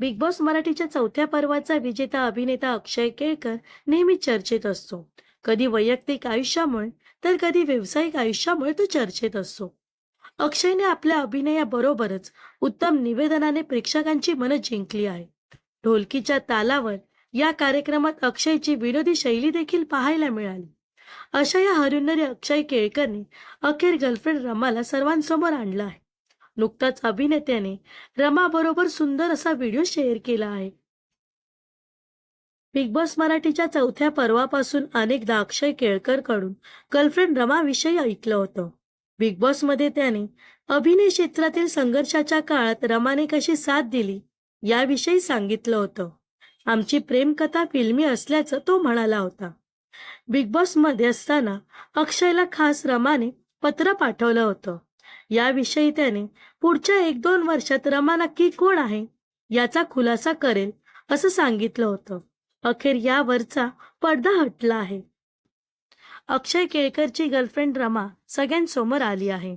Big boss मराठीच्या चौथ्या पर्वाचा विजेता अभिनेता अक्षय केळकर नेहमी चर्चेत असतो. कधी वैयक्तिक आयुष्यामुळे तर कधी व्यावसायिक आयुष्यामुळे तो चर्चेत असतो. अक्षयने आपल्या अभिनयाबरोबरच उत्तम निवेदनाने प्रेक्षकांची मनं जिंकली आहे. ढोलकीच्या तालावर या कार्यक्रमात अक्षयची विनोदी शैली देखील पाहायला मिळाली. अशा या हरिणरी अक्षय केळकरने अखेर गर्लफ्रेंड रमाला सर्वांसमोर आणला आहे. नुकताच अभिनेत्याने रमाबरोबर सुंदर असा व्हिडिओ शेअर केला आहे. बिग बॉस मराठीच्या चौथ्या पर्वापासून अनेकदा अक्षय केळकरकडून गर्लफ्रेंड रमाविषयी ऐकलं होतं. बिग बॉसमध्ये त्याने अभिनय क्षेत्रातील संघर्षाच्या काळात रमाने कशी साथ दिली याविषयी सांगितलं होतं. आमची प्रेमकथा फिल्मी असल्याचं तो म्हणाला होता. बिग बॉसमध्ये असताना अक्षयला खास रमाने पत्र पाठवलं होतं. याविषयी त्याने पुढच्या एक दोन वर्षात रमा नक्की कोण आहे याचा खुलासा करेल असं सांगितलं होतं. अखेर यावरचा पडदा हटला आहे. अक्षय केळकरची गर्लफ्रेंड रमा सगळ्यांसमोर आली आहे.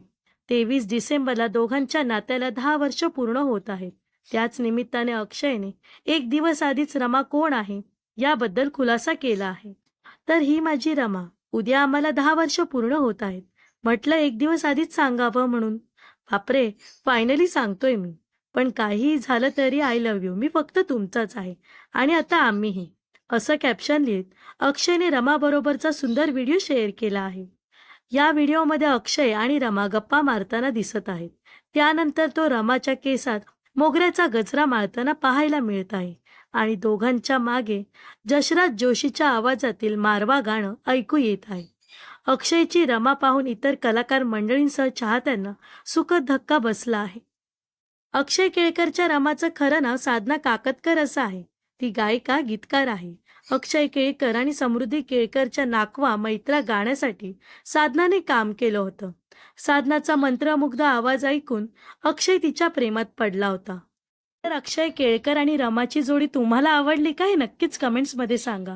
तेवीस डिसेंबरला दोघांच्या नात्याला दहा वर्ष पूर्ण होत आहेत. त्याच निमित्ताने अक्षयने एक दिवस आधीच रमा कोण आहे याबद्दल खुलासा केला आहे. तर ही माझी रमा. उद्या आम्हाला दहा वर्ष पूर्ण होत आहेत. म्हटलं एक दिवस आधीच सांगावं म्हणून. बापरे फायनली सांगतोय मी. पण काहीही झालं तरी आय लव्ह यू मी फक्त तुमचाच आहे. आणि आता आम्हीही. असं कॅप्शन लिहित अक्षयने रमाबरोबरचा सुंदर व्हिडिओ शेअर केला आहे. या व्हिडिओमध्ये अक्षय आणि रमा गप्पा मारताना दिसत आहेत. त्यानंतर तो रमाच्या केसात मोगऱ्याचा गजरा मारताना पाहायला मिळत आहे. आणि दोघांच्या मागे जशराज जोशीच्या आवाजातील मारवा गाणं ऐकू येत आहे. अक्षयची रमा पाहून इतर कलाकार मंडळींसह चाहत्यांना सुखद धक्का बसला आहे. अक्षय केळकरच्या रमाचं खरं नाव साधना काकतकर असं आहे. ती गायिका गीतकार आहे. अक्षय केळकर आणि समृद्धी केळकरच्या नाकवा मैत्रा गाण्यासाठी साधनाने काम केलं होतं. साधनाचा मंत्रमुग्ध आवाज ऐकून अक्षय तिच्या प्रेमात पडला होता. तर अक्षय केळकर आणि रमाची जोडी तुम्हाला आवडली का हे नक्कीच कमेंट्समध्ये सांगा.